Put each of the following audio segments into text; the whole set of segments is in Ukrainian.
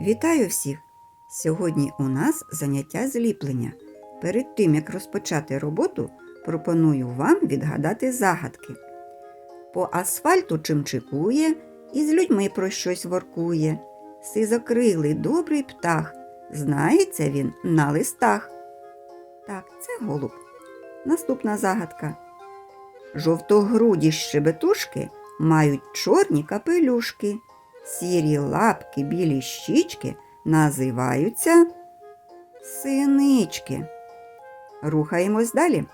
Вітаю всіх! Сьогодні у нас заняття зліплення. Перед тим, як розпочати роботу, пропоную вам відгадати загадки. По асфальту чимчикує і з людьми про щось воркує. Сизокрилий добрий птах, знається він на листах. Так, це голуб. Наступна загадка. Жовтогруді щебетушки мають чорні капелюшки. Сірі лапки, білі щічки називаються синички. Рухаємось далі.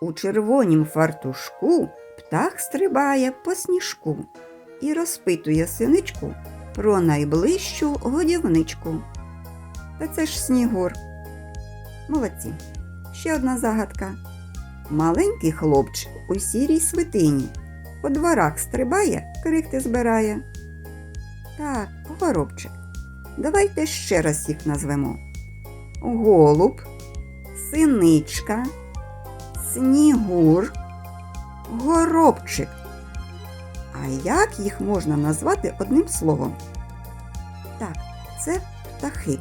У червонім фартушку птах стрибає по сніжку і розпитує синичку про найближчу годівничку. Та це ж снігур. Молодці. Ще одна загадка. Маленький хлопчик у сірій свитині по дворах стрибає, крихти збирає. Так, горобчик. Давайте ще раз їх назвемо. Голуб, синичка, снігур, горобчик. А як їх можна назвати одним словом? Так, це птахи.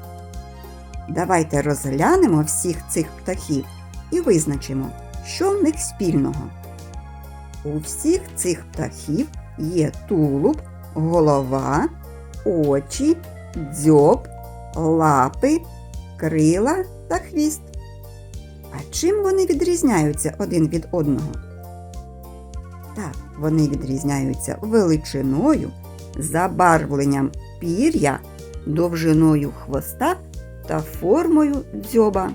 Давайте розглянемо всіх цих птахів і визначимо, що в них спільного. У всіх цих птахів є тулуб, голова, очі, дзьоб, лапи, крила та хвіст. А чим вони відрізняються один від одного? Так, вони відрізняються величиною, забарвленням пір'я, довжиною хвоста та формою дзьоба.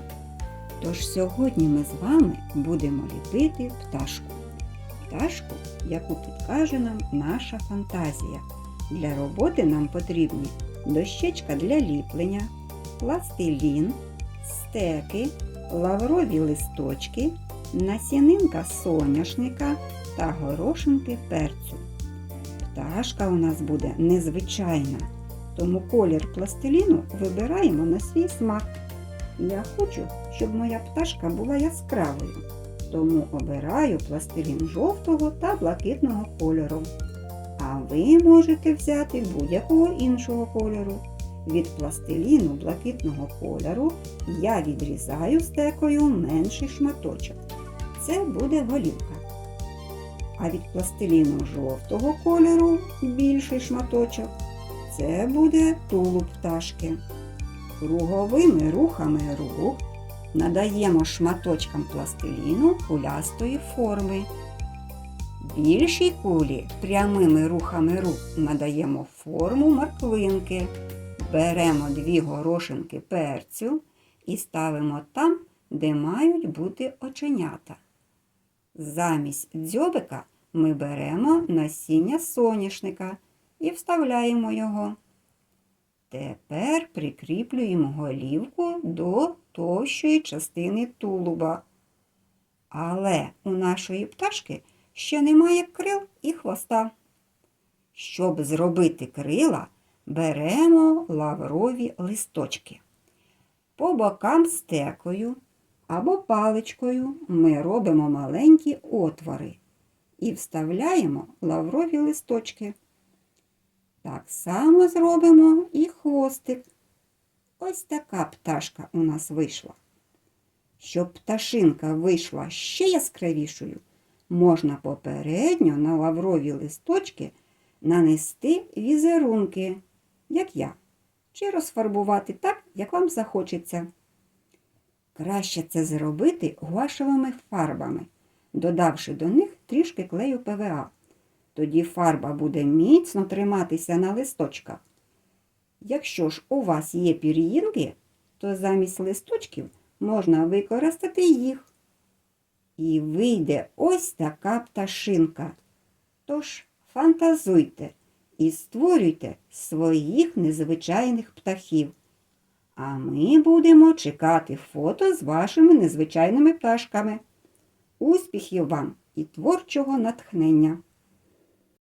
Тож сьогодні ми з вами будемо ліпити пташку. Пташку, яку підкаже нам наша фантазія. Для роботи нам потрібні дощечка для ліплення, пластилін, стеки, лаврові листочки, насінинка соняшника та горошинки перцю. Пташка у нас буде незвичайна, тому колір пластиліну вибираємо на свій смак. Я хочу, щоб моя пташка була яскравою, тому обираю пластилін жовтого та блакитного кольору. Ви можете взяти будь-якого іншого кольору. Від пластиліну блакитного кольору я відрізаю стекою менший шматочок. Це буде голівка. А від пластиліну жовтого кольору більший шматочок. Це буде тулуб пташки. Круговими рухами рук надаємо шматочкам пластиліну кулястої форми. Більшій кулі прямими рухами рук надаємо форму морквинки. Беремо дві горошинки перцю і ставимо там, де мають бути оченята. Замість дзьобика ми беремо насіння соняшника і вставляємо його. Тепер прикріплюємо голівку до товщої частини тулуба. Але у нашої пташки ще немає крил і хвоста. Щоб зробити крила, беремо лаврові листочки. По бокам стекою або паличкою ми робимо маленькі отвори і вставляємо лаврові листочки. Так само зробимо і хвостик. Ось така пташка у нас вийшла. Щоб пташинка вийшла ще яскравішою, можна попередньо на лаврові листочки нанести візерунки, як я, чи розфарбувати так, як вам захочеться. Краще це зробити гуашевими фарбами, додавши до них трішки клею ПВА. Тоді фарба буде міцно триматися на листочках. Якщо ж у вас є пір'їнки, то замість листочків можна використати їх. І вийде ось така пташинка. Тож фантазуйте і створюйте своїх незвичайних птахів. А ми будемо чекати фото з вашими незвичайними пташками. Успіхів вам і творчого натхнення!